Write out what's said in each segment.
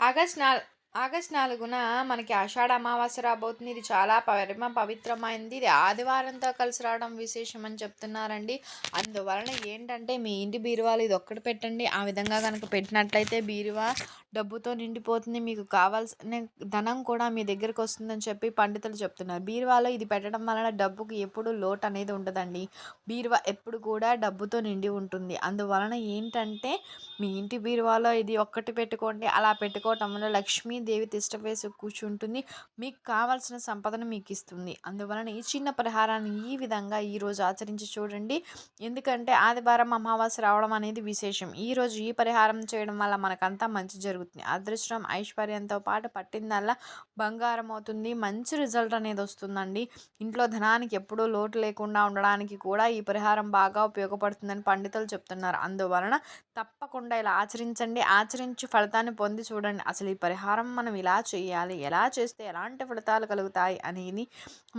August నాల్ August నాలుగున మనకి ఆషాఢ అమావాస్య రాబోతుంది. ఇది చాలా పరమ పవిత్రమైంది. ఇది ఆదివారంతో కలిసి రావడం విశేషం అని చెప్తున్నారండి. అందువలన ఏంటంటే మీ ఇంటి బీరువాలు ఇది ఒక్కటి పెట్టండి. ఆ విధంగా కనుక పెట్టినట్లయితే బీరువా డబ్బుతో నిండిపోతుంది. మీకు కావాల్సిన ధనం కూడా మీ దగ్గరకు వస్తుందని చెప్పి పండితులు చెప్తున్నారు. బీరువాలో ఇది పెట్టడం వలన డబ్బుకు ఎప్పుడు లోటు అనేది ఉండదండి. బీరువా ఎప్పుడు కూడా డబ్బుతో నిండి ఉంటుంది. అందువలన ఏంటంటే మీ ఇంటి బీరువాలో ఇది ఒక్కటి పెట్టుకోండి. అలా పెట్టుకోవటం వల్ల దేవి తిష్ట వేసి కూర్చుంటుంది. మీకు కావాల్సిన సంపదను మీకు ఇస్తుంది అందువలన ఈ చిన్న పరిహారాన్ని ఈ విధంగా ఈరోజు ఆచరించి చూడండి. ఎందుకంటే ఆదివారం అమావాస్య రావడం అనేది విశేషం. ఈరోజు ఈ పరిహారం చేయడం వల్ల మనకంతా మంచి జరుగుతుంది. అదృష్టం ఐశ్వర్యంతో పాటు పట్టిందల్లా బంగారం అవుతుంది. మంచి రిజల్ట్ అనేది వస్తుందండి. ఇంట్లో ధనానికి ఎప్పుడూ లోటు లేకుండా ఉండడానికి కూడా ఈ పరిహారం బాగా ఉపయోగపడుతుందని పండితులు చెప్తున్నారు. అందువలన తప్పకుండా ఇలా ఆచరించండి. ఆచరించి ఫలితాన్ని పొంది చూడండి. అసలు ఈ పరిహారం మనం ఇలా చేయాలి ఎలా చేస్తే ఎలాంటి ఫలితాలు కలుగుతాయి అనేది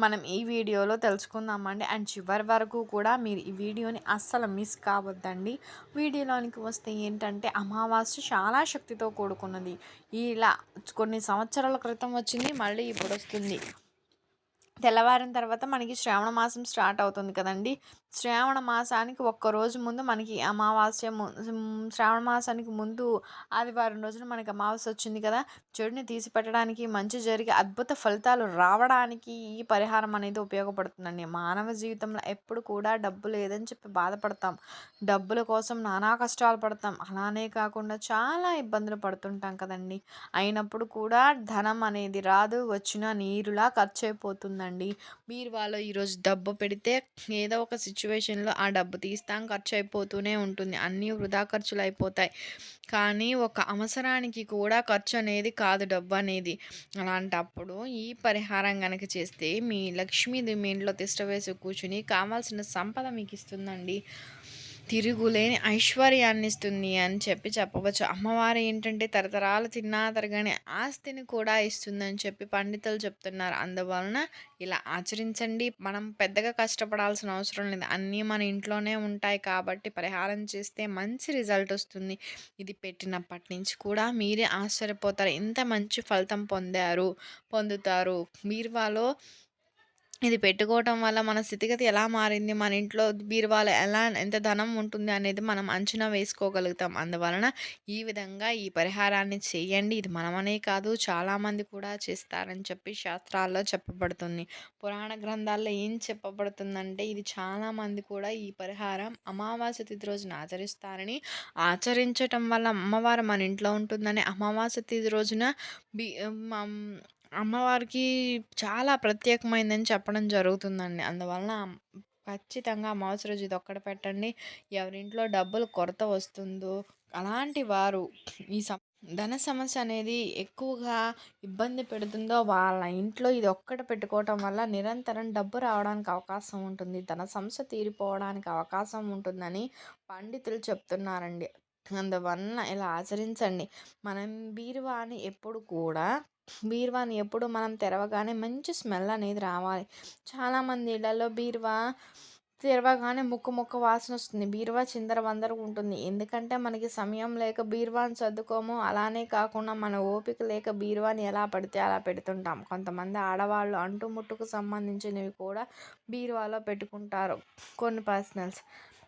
మనం ఈ వీడియోలో తెలుసుకుందామండి అండ్ చివరి వరకు కూడా మీరు ఈ వీడియోని అస్సలు మిస్ కావద్దండి. వీడియోలోనికి వస్తే ఏంటంటే అమావాస్య చాలా శక్తితో కూడుకున్నది. ఇలా కొన్ని సంవత్సరాల క్రితం వచ్చింది మళ్ళీ ఇప్పుడు వస్తుంది. తెల్లవారిన తర్వాత మనకి శ్రావణ మాసం స్టార్ట్ అవుతుంది కదండి. శ్రావణ మాసానికి ఒక్కరోజు ముందు మనకి అమావాస్య శ్రావణ మాసానికి ముందు ఆదివారం రోజున మనకి అమావాస్య వచ్చింది కదా. చెడుని తీసిపెట్టడానికి మంచి జరిగి అద్భుత ఫలితాలు రావడానికి ఈ పరిహారం అనేది ఉపయోగపడుతుందండి. మానవ జీవితంలో ఎప్పుడు కూడా డబ్బు లేదని చెప్పి బాధపడతాం. డబ్బుల కోసం నానా కష్టాలు పడతాం. అలానే కాకుండా చాలా ఇబ్బందులు పడుతుంటాం కదండి. అయినప్పుడు కూడా ధనం అనేది రాదు. వచ్చిన నీరులా ఖర్చు అయిపోతుందండి. అండి. మీరు వాళ్ళు ఈరోజు డబ్బు పెడితే ఏదో ఒక సిచ్యువేషన్లో ఆ డబ్బు తీస్తాం ఖర్చు అయిపోతూనే ఉంటుంది. అన్నీ వృధా ఖర్చులు అయిపోతాయి కానీ ఒక అవసరానికి కూడా ఖర్చు అనేది కాదు డబ్బు అనేది అలాంటప్పుడు ఈ పరిహారం కనుక చేస్తే మీ లక్ష్మీది మీ ఇంట్లో తిష్టవేసి కూర్చుని కావాల్సిన సంపద మీకు ఇస్తుందండి తిరుగులేని ఐశ్వర్యాన్ని ఇస్తుంది అని చెప్పి చెప్పవచ్చు. అమ్మవారు ఏంటంటే తరతరాలు తిన్నా తరగని ఆస్తిని కూడా ఇస్తుందని చెప్పి పండితులు చెప్తున్నారు. అందువలన ఇలా ఆచరించండి. మనం పెద్దగా కష్టపడాల్సిన అవసరం లేదు. అన్నీ మన ఇంట్లోనే ఉంటాయి కాబట్టి పరిహారం చేస్తే మంచి రిజల్ట్ వస్తుంది. ఇది పెట్టినప్పటి నుంచి కూడా మీరే ఆశ్చర్యపోతారు. ఎంత మంచి ఫలితం పొందారు పొందుతారు. మీరు వాళ్ళు ఇది పెట్టుకోవటం వల్ల మన స్థితిగతి ఎలా మారింది? మన ఇంట్లో బీరువాలో ఎలా ఎంత ధనం ఉంటుంది అనేది మనం అంచనా వేసుకోగలుగుతాం. అందువలన ఈ విధంగా ఈ పరిహారాన్ని చేయండి. ఇది మనమనే కాదు చాలామంది కూడా చేస్తారని చెప్పి శాస్త్రాల్లో చెప్పబడుతుంది. పురాణ గ్రంథాల్లో ఏం చెప్పబడుతుందంటే ఇది చాలామంది కూడా ఈ పరిహారం అమావాస్య తిథి రోజున ఆచరిస్తారని ఆచరించటం వల్ల అమ్మవారు మన ఇంట్లో ఉంటుందని అమావాస్య తిథి రోజున బీ అమ్మవారికి చాలా ప్రత్యేకమైందని చెప్పడం జరుగుతుందండి. అందువలన ఖచ్చితంగా అమావాస్య రోజు ఇది ఒక్కటి పెట్టండి. ఎవరింట్లో డబ్బులు కొరత వస్తుందో అలాంటి వారు ఈ సమ ధన సమస్య అనేది ఎక్కువగా ఇబ్బంది పెడుతుందో వాళ్ళ ఇంట్లో ఇది ఒక్కటి పెట్టుకోవటం వల్ల నిరంతరం డబ్బు రావడానికి అవకాశం ఉంటుంది. ధన సమస్య తీరిపోవడానికి అవకాశం ఉంటుందని పండితులు చెప్తున్నారండి. అందువలన ఇలా ఆచరించండి. మనం బీరువాని ఎప్పుడు కూడా బీరువాని ఎప్పుడు మనం తెరవగానే మంచి స్మెల్ అనేది రావాలి. చాలామంది ఇళ్ళల్లో బీరువా తెరవగానే ముక్కు ముక్క వాసన వస్తుంది. బీరువా చిందర వందర ఉంటుంది. ఎందుకంటే మనకి సమయం లేక బీరువాని సర్దుకోము. అలానే కాకుండా మన ఓపిక లేక బీరువాని ఎలా పడితే అలా పెడుతుంటాం. కొంతమంది ఆడవాళ్ళు అంటు ముట్టుకు సంబంధించినవి కూడా బీరువాలో పెట్టుకుంటారు. కొన్ని పర్సనల్స్.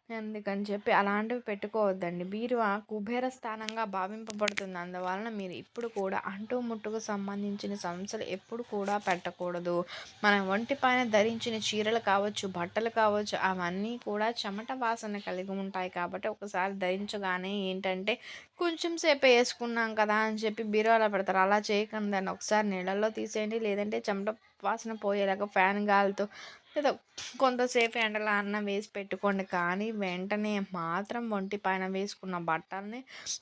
అందుకని చెప్పి అలాంటివి పెట్టుకోవద్దండి. బీరువా కుబేర స్థానంగా భావింపబడుతుంది. అందువలన మీరు ఇప్పుడు కూడా అంటూ ముట్టుకు సంబంధించిన సమస్యలు ఎప్పుడు కూడా పెట్టకూడదు. మన ఒంటి పైన ధరించిన చీరలు కావచ్చు బట్టలు కావచ్చు అవన్నీ కూడా చెమట వాసన కలిగి ఉంటాయి. కాబట్టి ఒకసారి ధరించగానే ఏంటంటే కొంచెం సేపు వేసుకున్నాం కదా అని చెప్పి బీరువాలో పెడతారు. అలా చేయకండి. దాన్ని ఒకసారి నీళ్ళల్లో తీసేయండి. లేదంటే చెమట వాసన పోయేలాగా ఫ్యాన్ గాలితో ఏదో కొంతసేపు ఎండలో అన్నం వేసి పెట్టుకోండి. కానీ వెంటనే మాత్రం ఒంటి పైన వేసుకున్న బట్టల్ని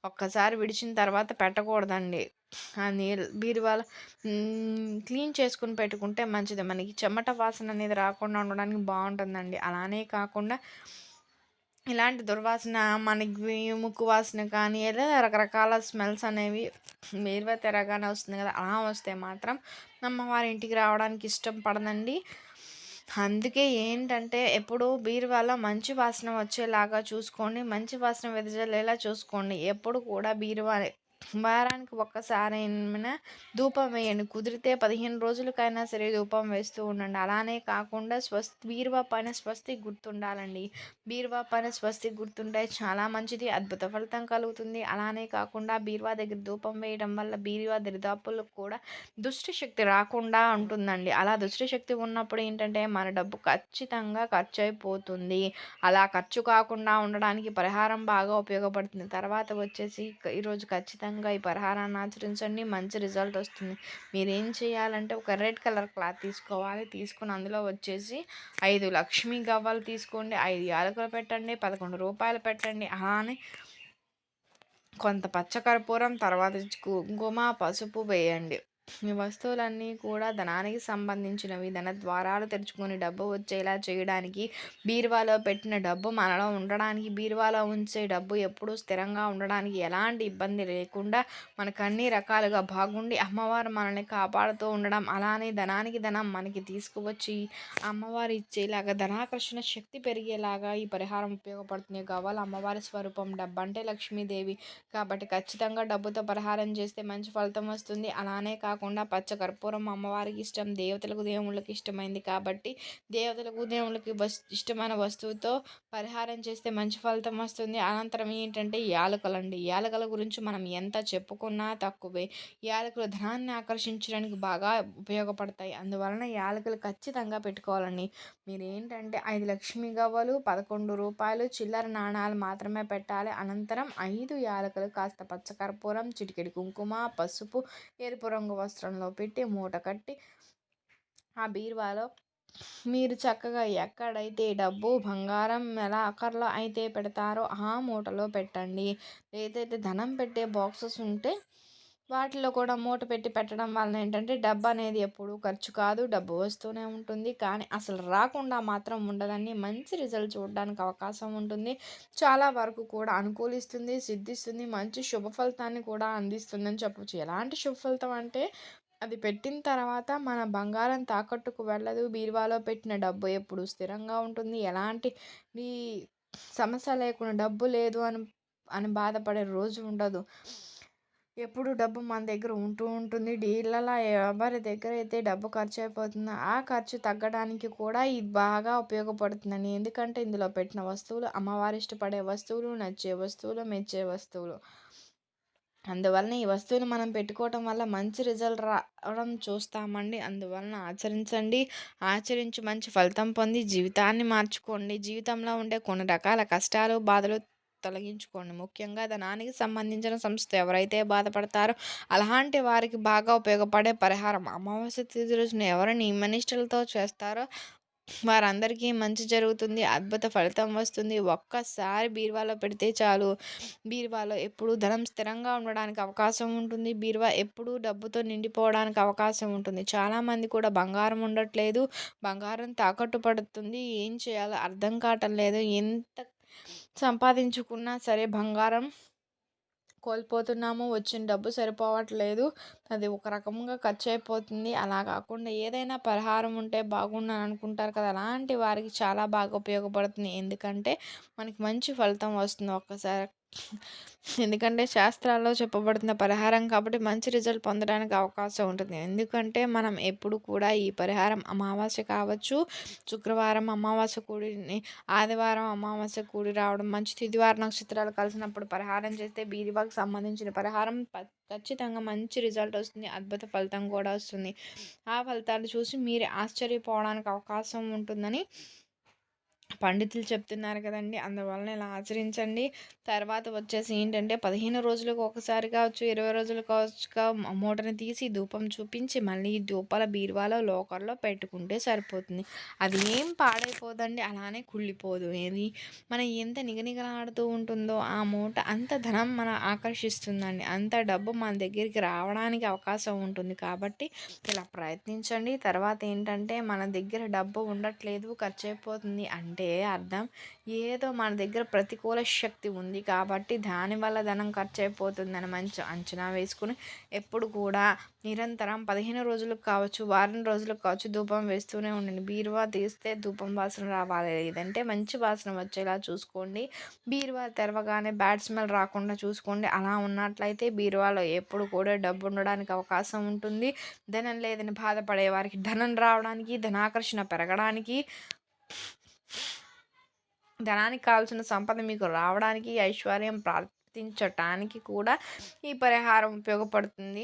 ఒక్కసారి విడిచిన తర్వాత పెట్టకూడదండి. ఆ నీళ్ళు బీరువాల క్లీన్ చేసుకుని పెట్టుకుంటే మంచిది. మనకి చెమట వాసన అనేది రాకుండా ఉండడానికి బాగుంటుందండి. అలానే కాకుండా ఇలాంటి దుర్వాసన మనకి ముక్కు వాసన కానీ ఏదో రకరకాల స్మెల్స్ అనేవి బీరువా తెరగానే వస్తుంది కదా అలా వస్తే మాత్రం అమ్మవారి ఇంటికి రావడానికి ఇష్టం పడదండి. అందుకే ఏంటంటే ఎప్పుడు బీరువాలో మంచి వాసన వచ్చేలాగా చూసుకోండి మంచి వాసన వెదజల్లేలా చూసుకోండి. ఎప్పుడు కూడా బీరువా వారానికి ఒక్కసారి ధూపం వేయండి. కుదిరితే పదిహేను రోజులకైనా సరే ధూపం వేస్తూ ఉండండి. అలానే కాకుండా స్వస్తి బీరువా పైన స్వస్తి గుర్తుండాలండి. బీరువా పైన స్వస్తి గుర్తుంటే చాలా మంచిది అద్భుత ఫలితం కలుగుతుంది. అలానే కాకుండా బీరువా దగ్గర ధూపం వేయడం వల్ల బీరువా దరిదాపులకు కూడా దుష్టి శక్తి రాకుండా ఉంటుందండి. అలా దుష్టి శక్తి ఉన్నప్పుడు ఏంటంటే మన డబ్బు ఖచ్చితంగా ఖర్చు అయిపోతుంది అలా ఖర్చు కాకుండా ఉండడానికి పరిహారం బాగా ఉపయోగపడుతుంది. తర్వాత వచ్చేసి ఈరోజు ఖచ్చితంగా ఖచ్చితంగా ఈ పరిహారాన్ని ఆచరించండి. మంచి రిజల్ట్ వస్తుంది. మీరు ఏం చేయాలంటే ఒక రెడ్ కలర్ క్లాత్ తీసుకోవాలి. తీసుకుని అందులో వచ్చేసి ఐదు లక్ష్మీ గవ్వలు తీసుకోండి. ఐదు యాలకులు పెట్టండి. పదకొండు రూపాయలు పెట్టండి. అలానే కొంత పచ్చకర్పూరం తర్వాత కుంకుమ పసుపు వేయండి. వస్తువులన్నీ కూడా ధనానికి సంబంధించినవి. ధన ద్వారాలు తెరుచుకొని డబ్బు వచ్చేలా చేయడానికి బీరువాలో పెట్టిన డబ్బు మనలో ఉండడానికి బీరువాలో ఉంచే డబ్బు ఎప్పుడూ స్థిరంగా ఉండడానికి ఎలాంటి ఇబ్బంది లేకుండా మనకు అన్ని రకాలుగా బాగుండి అమ్మవారు మనల్ని కాపాడుతూ ఉండడం అలానే ధనానికి ధనం మనకి తీసుకువచ్చి అమ్మవారు ఇచ్చేలాగా ధనాకర్షణ శక్తి పెరిగేలాగా ఈ పరిహారం ఉపయోగపడుతుంది. కావాలి అమ్మవారి స్వరూపం డబ్బు అంటే లక్ష్మీదేవి. కాబట్టి ఖచ్చితంగా డబ్బుతో పరిహారం చేస్తే మంచి ఫలితం వస్తుంది. అలానే కాకుండా కాకుండా పచ్చ కర్పూరం అమ్మవారికి ఇష్టం దేవతలకు దేవుళ్ళకి ఇష్టమైంది కాబట్టి దేవతలకు దేవుళ్ళకి ఇష్టమైన వస్తువుతో పరిహారం చేస్తే మంచి ఫలితం వస్తుంది. అనంతరం ఏంటంటే యాలకలు అండి. యాలకల గురించి మనం ఎంత చెప్పుకున్నా తక్కువే. యాలకులు ధనాన్ని ఆకర్షించడానికి బాగా ఉపయోగపడతాయి. అందువలన యాలకులు ఖచ్చితంగా పెట్టుకోవాలండి. మీరు ఏంటంటే ఐదు లక్ష్మీ గవ్వలు పదకొండు రూపాయలు చిల్లర నాణాలు మాత్రమే పెట్టాలి. అనంతరం ఐదు యాలకులు కాస్త పచ్చకర్పూరం చిటికెడి కుంకుమ పసుపు ఎరుపు రంగు వస్త్రంలో పెట్టి మూట కట్టి ఆ బీరువాలో మీరు చక్కగా ఎక్కడైతే డబ్బు బంగారం ఎలా అక్కర్లో అయితే పెడతారో ఆ మూటలో పెట్టండి. ఏదైతే ధనం పెట్టే బాక్సెస్ ఉంటే వాటిలో కూడా మూట పెట్టి పెట్టడం వలన ఏంటంటే డబ్బు అనేది ఎప్పుడు ఖర్చు కాదు డబ్బు వస్తూనే ఉంటుంది. కానీ అసలు రాకుండా మాత్రం ఉండదని మంచి రిజల్ట్ చూడడానికి అవకాశం ఉంటుంది. చాలా వరకు కూడా అనుకూలిస్తుంది సిద్ధిస్తుంది మంచి శుభ ఫలితాన్ని కూడా అందిస్తుందని అని చెప్పవచ్చు ఎలాంటి శుభ ఫలితం అంటే అది పెట్టిన తర్వాత మన బంగారం తాకట్టుకు వెళ్ళదు. బీరువాలో పెట్టిన డబ్బు ఎప్పుడు స్థిరంగా ఉంటుంది. ఎలాంటి సమస్య లేకుండా డబ్బు లేదు అని అని బాధపడే రోజు ఉండదు. ఎప్పుడు డబ్బు మన దగ్గర ఉంటూ ఉంటుంది. డీలర్ల ఎవరి దగ్గర అయితే డబ్బు ఖర్చు అయిపోతుందో. ఆ ఖర్చు తగ్గడానికి కూడా ఇది బాగా ఉపయోగపడుతుందని ఎందుకంటే ఇందులో పెట్టిన వస్తువులు అమ్మవారి ఇష్టపడే వస్తువులు నచ్చే వస్తువులు మెచ్చే వస్తువులు. అందువలన ఈ వస్తువులు మనం పెట్టుకోవటం వల్ల మంచి రిజల్ట్ రావడం చూస్తామండి. అందువలన ఆచరించండి. ఆచరించి మంచి ఫలితం పొంది జీవితాన్ని మార్చుకోండి. జీవితంలో ఉండే కొన్ని రకాల కష్టాలు బాధలు తొలగించుకోండి. ముఖ్యంగా ధనానికి సంబంధించిన సంస్థ ఎవరైతే బాధపడతారో అలాంటి వారికి బాగా ఉపయోగపడే పరిహారం అమావాస్య తిథి రోజున ఎవరు నియమనిష్టలతో చేస్తారో వారందరికీ మంచి జరుగుతుంది అద్భుత ఫలితం వస్తుంది. ఒక్కసారి బీరువాలో పెడితే చాలు. బీరువాలో ఎప్పుడు ధనం స్థిరంగా ఉండడానికి అవకాశం ఉంటుంది. బీరువా ఎప్పుడు డబ్బుతో నిండిపోవడానికి అవకాశం ఉంటుంది. చాలామంది కూడా బంగారం ఉండట్లేదు. బంగారం తాకట్టు పడుతుంది. ఏం చేయాలో అర్థం కావటం లేదు. ఎంత సంపాదించుకున్నా సరే బంగారం కోల్పోతున్నాము వచ్చిన డబ్బు సరిపోవట్లేదు అది ఒక రకంగా ఖర్చు అయిపోతుంది అలా కాకుండా ఏదైనా పరిహారం ఉంటే బాగుండని అనుకుంటారు కదా అలాంటి వారికి చాలా బాగా ఉపయోగపడుతుంది. ఎందుకంటే మనకి మంచి ఫలితం వస్తుంది ఒక్కసారి. ఎందుకంటే శాస్త్రాల్లో చెప్పబడుతున్న పరిహారం కాబట్టి మంచి రిజల్ట్ పొందడానికి అవకాశం ఉంటుంది. ఎందుకంటే మనం ఎప్పుడు కూడా ఈ పరిహారం అమావాస్య కావచ్చు శుక్రవారం అమావాస్య కూడి ఆదివారం అమావాస్య కూడి రావడం మంచి తిదివార నక్షత్రాలు కలిసినప్పుడు పరిహారం చేస్తే బీదివాకి సంబంధించిన పరిహారం ఖచ్చితంగా మంచి రిజల్ట్ వస్తుంది. అద్భుత ఫలితం కూడా వస్తుంది. ఆ ఫలితాలు చూసి మీరు ఆశ్చర్యపోవడానికి అవకాశం ఉంటుందని పండితులు చెప్తున్నారు కదండి. అందువలన ఇలా ఆచరించండి. తర్వాత వచ్చేసి ఏంటంటే పదిహేను రోజులకు ఒకసారి కావచ్చు ఇరవై రోజులు కావచ్చు మూటని తీసి ధూపం చూపించి మళ్ళీ ధూపాల బీరువాలో లోకర్లో పెట్టుకుంటే సరిపోతుంది. అది ఏం పాడైపోదండి. అలానే కుళ్ళిపోదు. ఏది మనం ఎంత నిగనిగలాడుతూ ఉంటుందో ఆ మూట అంత ధనం మన ఆకర్షిస్తుందండి. అంత డబ్బు మన దగ్గరికి రావడానికి అవకాశం ఉంటుంది కాబట్టి ఇలా ప్రయత్నించండి. తర్వాత ఏంటంటే మన దగ్గర డబ్బు ఉండట్లేదు ఖర్చు అయిపోతుంది అంటే అంటే అర్థం? ఏదో మన దగ్గర ప్రతికూల శక్తి ఉంది కాబట్టి దానివల్ల ధనం ఖర్చు అయిపోతుందని మంచి అంచనా వేసుకుని ఎప్పుడు కూడా నిరంతరం పదిహేను రోజులకు కావచ్చు వారం రోజులకు కావచ్చు ధూపం వేస్తూనే ఉండండి. బీరువా తీస్తే ధూపం వాసన రావాలి. లేదంటే మంచి వాసన వచ్చేలా చూసుకోండి. బీరువా తెరవగానే బ్యాడ్ స్మెల్ రాకుండా చూసుకోండి. అలా ఉన్నట్లయితే బీరువాలో ఎప్పుడు కూడా డబ్బు ఉండడానికి అవకాశం ఉంటుంది. ధనం లేదని బాధపడే వారికి ధనం రావడానికి ధనాకర్షణ పెరగడానికి ధనానికి కావాల్సిన సంపద మీకు రావడానికి ఐశ్వర్యం ప్రార్థించటానికి కూడా ఈ పరిహారం ఉపయోగపడుతుంది.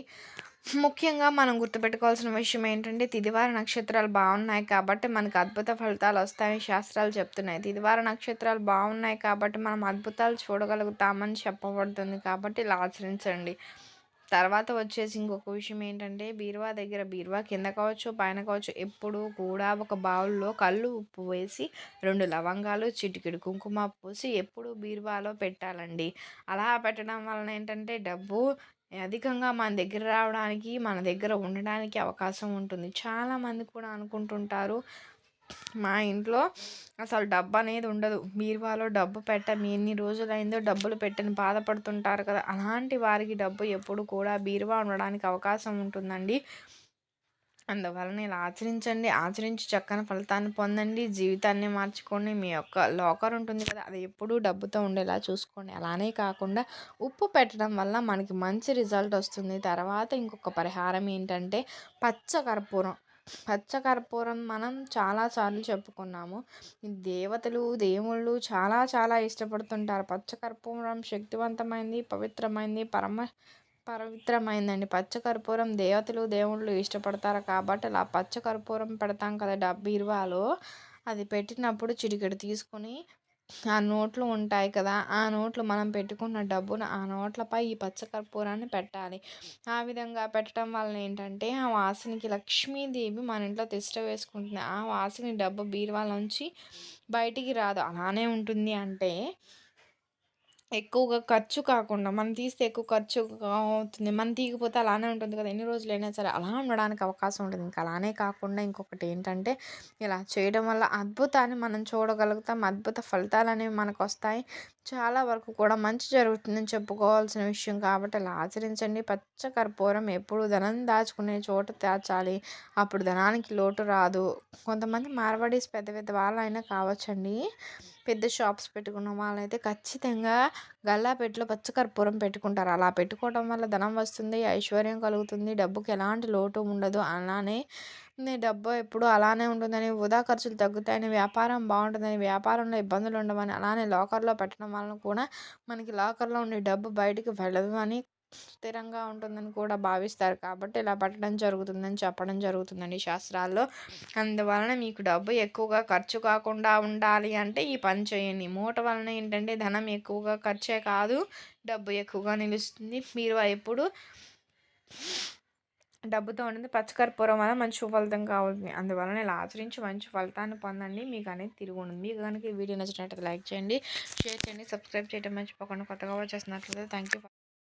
ముఖ్యంగా మనం గుర్తుపెట్టుకోవాల్సిన విషయం ఏంటంటే తిదివార నక్షత్రాలు బాగున్నాయి కాబట్టి మనకు అద్భుత ఫలితాలు వస్తాయని శాస్త్రాలు చెప్తున్నాయి. తిదివార నక్షత్రాలు బాగున్నాయి కాబట్టి మనం అద్భుతాలు చూడగలుగుతామని చెప్పబడుతుంది కాబట్టి ఇలా ఆచరించండి. తర్వాత వచ్చేసి ఇంకొక విషయం ఏంటంటే బీరువా దగ్గర బీరువా కింద కావచ్చు పైన కావచ్చు ఎప్పుడు కూడా ఒక బౌల్లో కళ్ళు ఉప్పు వేసి రెండు లవంగాలు చిటికెడు కుంకుమ పూసి ఎప్పుడు బీరువాలో పెట్టాలండి. అలా పెట్టడం వలన ఏంటంటే డబ్బు అధికంగా మన దగ్గర రావడానికి మన దగ్గర ఉండడానికి అవకాశం ఉంటుంది. చాలామంది కూడా అనుకుంటుంటారు మా ఇంట్లో అసలు డబ్బు అనేది ఉండదు. బీరువాలో డబ్బు పెట్టం ఎన్ని రోజులైందో డబ్బులు పెట్టని బాధపడుతుంటారు కదా. అలాంటి వారికి డబ్బు ఎప్పుడు కూడా బీరువా ఉండడానికి అవకాశం ఉంటుందండి. అందువలన ఇలా ఆచరించండి. ఆచరించి చక్కని ఫలితాన్ని పొందండి. జీవితాన్ని మార్చుకోండి. మీ యొక్క లాకర్ ఉంటుంది కదా అది ఎప్పుడూ డబ్బుతో ఉండేలా చూసుకోండి. అలానే కాకుండా ఉప్పు పెట్టడం వల్ల మనకి మంచి రిజల్ట్ వస్తుంది. తర్వాత ఇంకొక పరిహారం ఏంటంటే పచ్చ కర్పూరం. పచ్చ కర్పూరం మనం చాలాసార్లు చెప్పుకున్నాము. దేవతలు దేవుళ్ళు చాలా చాలా ఇష్టపడుతుంటారు. పచ్చ కర్పూరం శక్తివంతమైంది పవిత్రమైంది పరమ పవిత్రమైందండి. పచ్చ కర్పూరం దేవతలు దేవుళ్ళు ఇష్టపడతారు కాబట్టి అలా పచ్చ కర్పూరం పెడతాం కదా డబ్బు బీరువాలో అది పెట్టినప్పుడు చిటికెడు తీసుకొని ఆ నోట్లు ఉంటాయి కదా ఆ నోట్లు మనం పెట్టుకున్న డబ్బును ఆ నోట్లపై ఈ పచ్చకర్పూరాన్ని పెట్టాలి. ఆ విధంగా పెట్టడం వలన ఏంటంటే ఆ వాసనకి లక్ష్మీదేవి మన ఇంట్లో తిష్ట వేసుకుంటుంది. ఆ వాసన డబ్బు బీరువాలోంచి బయటికి రాదు. అలానే ఉంటుంది అంటే ఎక్కువగా ఖర్చు కాకుండా మనం తీస్తే ఎక్కువ ఖర్చు అవుతుంది మనం తీయకపోతే అలానే ఉంటుంది కదా ఎన్ని రోజులైనా సరే. అలా ఉండడానికి అవకాశం ఉంటుంది. ఇంకా అలానే కాకుండా ఇంకొకటి ఏంటంటే ఇలా చేయడం వల్ల అద్భుతాన్ని మనం చూడగలుగుతాం. అద్భుత ఫలితాలు అనేవి మనకు వస్తాయి. చాలా వరకు కూడా మంచి జరుగుతుందని చెప్పుకోవాల్సిన విషయం కాబట్టి అలా ఆచరించండి. పచ్చ కర్పూరం ఎప్పుడు ధనం దాచుకునే చోట దాచాలి. అప్పుడు ధనానికి లోటు రాదు. కొంతమంది మార్వాడీస్ పెద్ద పెద్ద వాళ్ళైనా కావచ్చండి. పెద్ద షాప్స్ పెట్టుకున్న వాళ్ళైతే ఖచ్చితంగా గల్లాపెట్టెలో పచ్చకర్పూరం పెట్టుకుంటారు. అలా పెట్టుకోవడం వల్ల ధనం వస్తుంది ఐశ్వర్యం కలుగుతుంది డబ్బుకి ఎలాంటి లోటు ఉండదు. అలానే డబ్బు ఎప్పుడు అలానే ఉంటుందని వృధా ఖర్చులు తగ్గుతాయని వ్యాపారం బాగుంటుందని వ్యాపారంలో ఇబ్బందులు ఉండవని అలానే లాకర్లో పెట్టడం వలన కూడా మనకి లాకర్లో ఉండే డబ్బు బయటికి వెళ్ళదు అని స్థిరంగా ఉంటుందని కూడా భావిస్తారు. కాబట్టి ఇలా పెట్టడం జరుగుతుందని చెప్పడం జరుగుతుందండి శాస్త్రాల్లో. అందువలన మీకు డబ్బు ఎక్కువగా ఖర్చు కాకుండా ఉండాలి అంటే ఈ పని చేయండి. మూట వలన ఏంటంటే ధనం ఎక్కువగా ఖర్చే కాదు డబ్బు ఎక్కువగా నిలుస్తుంది. మీరు ఎప్పుడు డబ్బుతో ఉండింది. పచ్చకర్పూరం వల్ల మంచి ఫలితం కావాలి. అందువలన ఇలా ఆచరించి మంచి ఫలితాన్ని పొందండి. మీకు అనేది తిరిగి ఉండదు మీకు కనుక ఈ వీడియో నచ్చినట్లయితే లైక్ చేయండి షేర్ చేయండి సబ్స్క్రైబ్ చేయడం మర్చిపోకుండా కొత్తగా వచ్చేసినట్లయితే థ్యాంక్ యూ